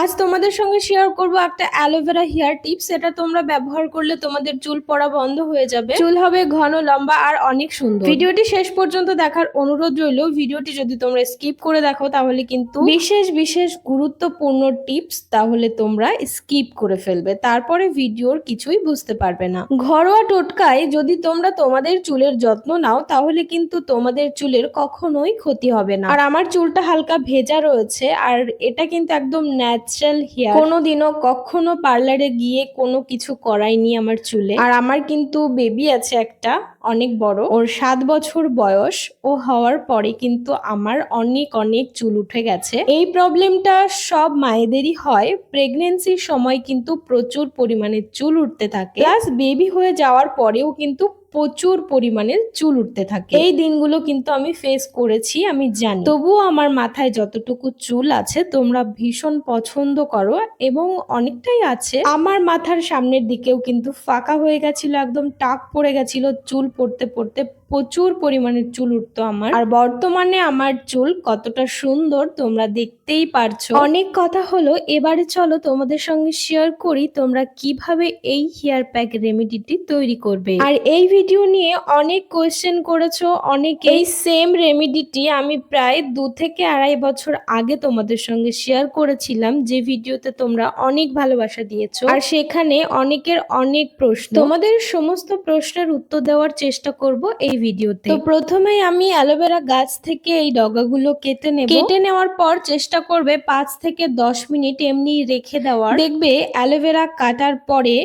আজ তোমাদের সঙ্গে শেয়ার করব একটা অ্যালোভেরা হেয়ার টিপস এটা তোমরা ব্যবহার করলে তোমাদের চুল পড়া বন্ধ হয়ে যাবে। চুল হবে ঘন, লম্বা আর অনেক সুন্দর। ভিডিওটি শেষ পর্যন্ত দেখার অনুরোধ রইল। ভিডিওটি যদি তোমরা স্কিপ করে দেখো, তাহলে কিন্তু বিশেষ বিশেষ গুরুত্বপূর্ণ টিপস তাহলে তোমরা স্কিপ করে ফেলবে। তারপরে ভিডিওর কিছুই বুঝতে পারবে না। ঘরোয়া টোটকায় যদি তোমরা তোমাদের চুলের যত্ন নাও, তাহলে কিন্তু তোমাদের চুলের কখনোই ক্ষতি হবে না। আর আমার চুলটা হালকা ভেজা রয়েছে, আর এটা কিন্তু একদম ন্যাচারাল হেয়ার কোনোদিনও কখনো পার্লারে গিয়ে কোনো কিছু করাইনি আমার চুলে। আর আমার কিন্তু বেবি আছে একটা অনেক বড়। ওর সাত বছর বয়স ও হওয়ার পরে কিন্তু আমার অনেক অনেক চুল উঠে গেছে। এই প্রবলেমটা সব মায়েদেরই হয়। প্রেগনেন্সির সময় কিন্তু প্রচুর পরিমাণে চুল উঠতে থাকে। প্লাস বেবি হয়ে যাওয়ার পরেও কিন্তু প্রচুর পরিমাণে চুল উঠতে থাকে। এই দিনগুলো কিন্তু আমি ফেস করেছি আমি জানি। তবুও আমার মাথায় যতটুকু চুল আছে তোমরা ভীষণ পছন্দ করো এবং অনেকটাই আছে। আমার মাথার সামনের দিকেও কিন্তু ফাঁকা হয়ে গেছিল একদম টাক পড়ে গেছিল চুল পড়তে পড়তে। প্রচুর পরিমাণে চুল উঠতো আমার। আর বর্তমানে আমার চুল কতটা সুন্দর তোমরা দেখতেই পারছ। অনেক কথা হলো এবারে চলো তোমাদের সঙ্গে শেয়ার করি তোমরা কীভাবে এই হেয়ার প্যাক রেমেডিটি তৈরি করবে। আর এই ভিডিও নিয়ে অনেক কোয়েশ্চেন করেছ অনেক এই সেম রেমেডিটি আমি প্রায় দু থেকে আড়াই বছর আগে তোমাদের সঙ্গে শেয়ার করেছিলাম যে ভিডিওতে তোমরা অনেক ভালোবাসা দিয়েছ। আর সেখানে অনেকের অনেক প্রশ্ন। তোমাদের সমস্ত প্রশ্নের উত্তর দেওয়ার চেষ্টা করব এই ভিডিওতে তো প্রথমেই আমি অ্যালোভেরা গাছ থেকে এই ডগাগুলো কেটে নেব। কেটে নেওয়ার পর চেষ্টা করবে পাঁচ থেকে দশ মিনিট এমনি রেখে দেওয়ার। দেখবে অ্যালোভেরা কাটার পরে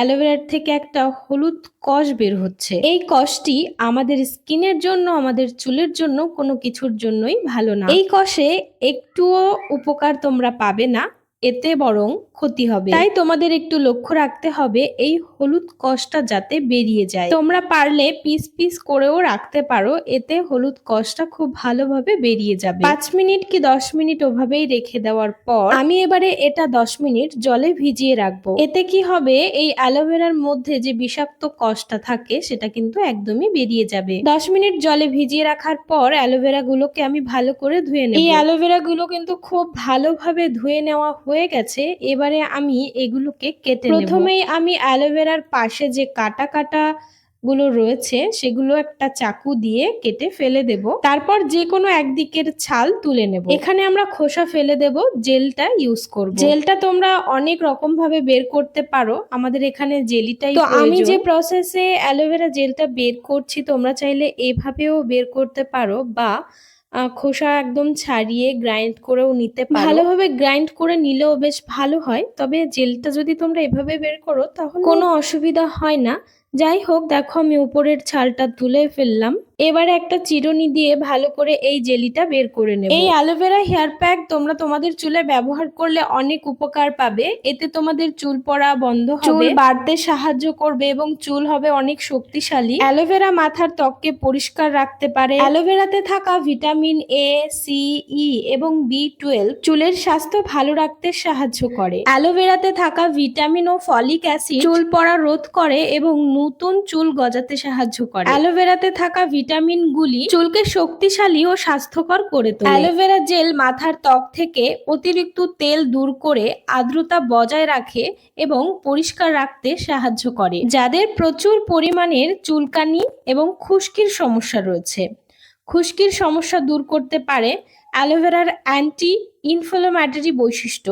অ্যালোভেরার থেকে একটা হলুদ কষ বের হচ্ছে। এই কষটি আমাদের স্কিনের জন্য, আমাদের চুলের জন্য কোনো কিছুর জন্যই ভালো না। এই কষে একটুও উপকার তোমরা পাবে না। এতে বরং ক্ষতি হবে। তাই তোমাদের একটু লক্ষ্য রাখতে হবে এই হলুদ কষটা যাতে বেরিয়ে যায়। তোমরা পারলে পিস পিস করেও রাখতে পারো এতে হলুদ কষটা খুব ভালোভাবে বেরিয়ে যাবে। পাঁচ মিনিট কি দশ মিনিট ওভাবেই রেখে দেওয়ার পর আমি এবারে এটা দশ মিনিট জলে ভিজিয়ে রাখব। এতে কি হবে? এই অ্যালোভেরার মধ্যে যে বিষাক্ত কষটা থাকে সেটা কিন্তু একদমই বেরিয়ে যাবে। দশ মিনিট জলে ভিজিয়ে রাখার পর অ্যালোভেরা গুলোকে আমি ভালো করে ধুয়ে নেব। এই অ্যালোভেরা গুলো কিন্তু খুব ভালোভাবে ধুয়ে নেওয়া হয়ে গেছে। এবারে আমি এগুলোকে কেটে প্রথমেই আমি অ্যালোভেরার পাশে যে কাটা কাটা গুলো রয়েছে সেগুলো একটা চাকু দিয়ে কেটে ফেলে দেব। তারপর যে কোনো একদিকের ছাল তুলে নেব। এখানে আমরা খোসা ফেলে দেব জেলটা ইউজ করব। জেলটা তোমরা অনেক রকম ভাবে বের করতে পারো। আমাদের এখানে জেলিটাই তো আমি যে প্রসেসে অ্যালোভেরা জেলটা বের করছি তোমরা চাইলে এভাবেও বের করতে পারো বা খোসা একদম ছাড়িয়ে গ্রাইন্ড করেও নিতে পারো। ভালোভাবে গ্রাইন্ড করে নিলেও বেশ ভালো হয় তবে জেলটা যদি তোমরা এভাবে বের করো তাহলে কোনো অসুবিধা হয় না। যাই হোক দেখো আমি উপরের ছালটা তুলে ফেললাম। এবারে একটা চিরুনি দিয়ে ভালো করে এই জেলিটা বের করে নেব। এই অ্যালোভেরা হেয়ার প্যাক তোমরা তোমাদের চুলে ব্যবহার করলে অনেক উপকার পাবে। এতে তোমাদের চুল পড়া বন্ধ হবে। চুল বাড়তে সাহায্য করবে এবং চুল হবে অনেক শক্তিশালী। অ্যালোভেরা মাথার ত্বককে পরিষ্কার রাখতে পারে। অ্যালোভেরাতে থাকা ভিটামিন এ সি ই এবং বি টুয়েলভ চুলের স্বাস্থ্য ভালো রাখতে সাহায্য করে। অ্যালোভেরাতে থাকা ভিটামিন ও ফলিক অ্যাসিড চুল পড়া রোধ করে এবং নতুন চুল গজাতে সাহায্য করে। অ্যালোভেরাতে থাকা ভিটামিন গুলি চুলকে শক্তিশালী ও স্বাস্থ্যকর করে তোলে। অ্যালোভেরা জেল মাথার ত্বক থেকে অতিরিক্ত তেল দূর করে আর্দ্রতা বজায় রাখে এবং পরিষ্কার রাখতে সাহায্য করে যাদের প্রচুর পরিমাণের চুলকানি এবং খুশকির সমস্যা রয়েছে। খুশকির সমস্যা দূর করতে পারে অ্যালোভেরার অ্যান্টি ইনফ্লামেটরি বৈশিষ্ট্য।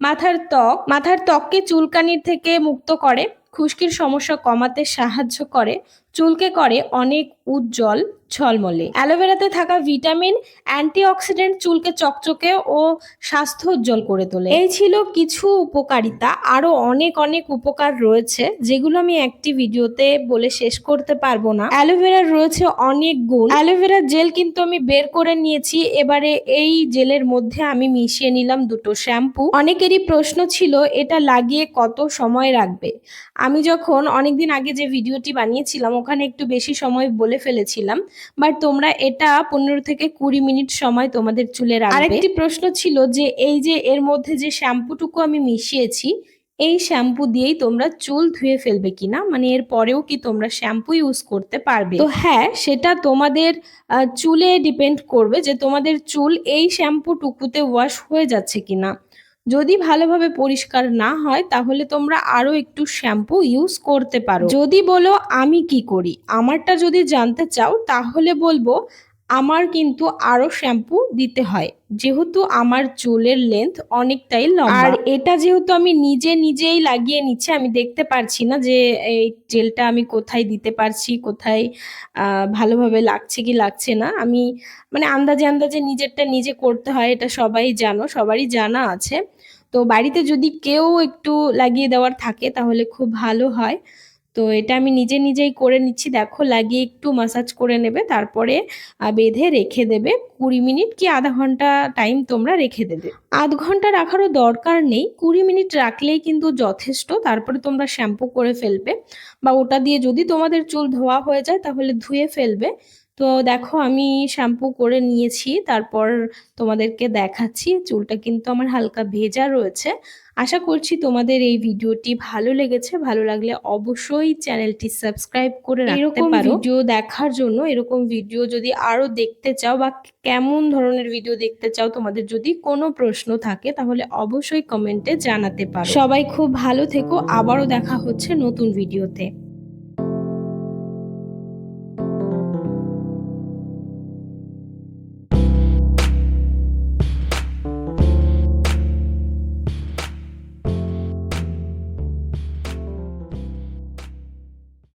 মাথার ত্বক মাথার ত্বককে চুলকানির থেকে মুক্ত করে খুশকির সমস্যা কমাতে সাহায্য করে, চুলকে করে অনেক উজ্জ্বল ঝলমলে। অ্যালোভেরাতে থাকা ভিটামিন, অ্যান্টিঅক্সিডেন্ট চুলকে চকচকে ও স্বাস্থ্য উজ্জ্বল করে তোলে। এই ছিল কিছু উপকারিতা। আরও অনেক অনেক উপকার রয়েছে, যেগুলো আমি একটি ভিডিওতে বলে শেষ করতে পারব না। অ্যালোভেরার রয়েছে অনেক গুণ। অ্যালোভেরার জেল কিন্তু আমি বের করে নিয়েছি। এবারে এই জেলের মধ্যে আমি মিশিয়ে নিলাম দুটো শ্যাম্পু। অনেকেরই প্রশ্ন ছিল, এটা লাগিয়ে কত সময় রাখবে? আমি যখন অনেকদিন আগে যে ভিডিওটি বানিয়েছিলাম ওখানে একটু বেশি সময় বলে ফেলেছিলাম বাট তোমরা এটা পনেরো থেকে কুড়ি মিনিট সময় তোমাদের চুলে রাখবে। আরেকটি প্রশ্ন ছিল যে এই যে এর মধ্যে যে শ্যাম্পুটুকু আমি মিশিয়েছি এই শ্যাম্পু দিয়েই তোমরা চুল ধুয়ে ফেলবে কিনা মানে এর পরেও কি তোমরা শ্যাম্পু ইউজ করতে পারবে? তো হ্যাঁ সেটা তোমাদের চুলে ডিপেন্ড করবে যে তোমাদের চুল এই শ্যাম্পু টুকুতে ওয়াশ হয়ে যাচ্ছে কিনা যদি ভালোভাবে পরিষ্কার না হয়, তাহলে তোমরা আরও একটু শ্যাম্পু ইউজ করতে পারো। যদি বলো আমি কি করি, আমারটা যদি জানতে চাও, তাহলে বলব আমার কিন্তু আরও শ্যাম্পু দিতে হয়। যেহেতু আমার চুলের লেন্থ অনেকটাই লম্বা। আর এটা যেহেতু আমি নিজে নিজেই লাগিয়ে নিচ্ছি, আমি দেখতে পারছি না যে এই জেলটা আমি কোথায় দিতে পারছি, কোথায় ভালোভাবে লাগছে কি লাগছে না। আমি মানে আন্দাজে আন্দাজে নিজেরটা নিজে করতে হয়, এটা সবাই জানো, সবারই জানা আছে। তো বাড়িতে যদি কেউ একটু লাগিয়ে দেওয়ার থাকে, তাহলে খুব ভালো হয়। তো এটা আমি নিজে নিজেই করে নিচ্ছি। দেখো, লাগিয়ে একটু মাসাজ করে নেবে, তারপরে বেঁধে রেখে দেবে। কুড়ি মিনিট কি আধা ঘণ্টা টাইম তোমরা রেখে দেবে। আধ ঘণ্টা রাখারও দরকার নেই। কুড়ি মিনিট রাখলেই কিন্তু যথেষ্ট। তারপরে তোমরা শ্যাম্পু করে ফেলবে। বা ওটা দিয়ে যদি তোমাদের চুল ধোয়া হয়ে যায়, তাহলে ধুয়ে ফেলবে। তো দেখো আমি শ্যাম্পু করে নিয়েছি তারপর তোমাদেরকে দেখাচ্ছি। চুলটা কিন্তু আমার হালকা ভেজা রয়েছে। আশা করছি তোমাদের এই ভিডিওটি ভালো লেগেছে। ভালো লাগলে অবশ্যই চ্যানেলটি সাবস্ক্রাইব করে রাখতে পারো। ভিডিও দেখার জন্য এরকম ভিডিও যদি আরও দেখতে চাও বা কেমন ধরনের ভিডিও দেখতে চাও তোমাদের যদি কোনো প্রশ্ন থাকে তাহলে অবশ্যই কমেন্টে জানাতে পারো। সবাই খুব ভালো থেকো। আবারও দেখা হচ্ছে নতুন ভিডিওতে।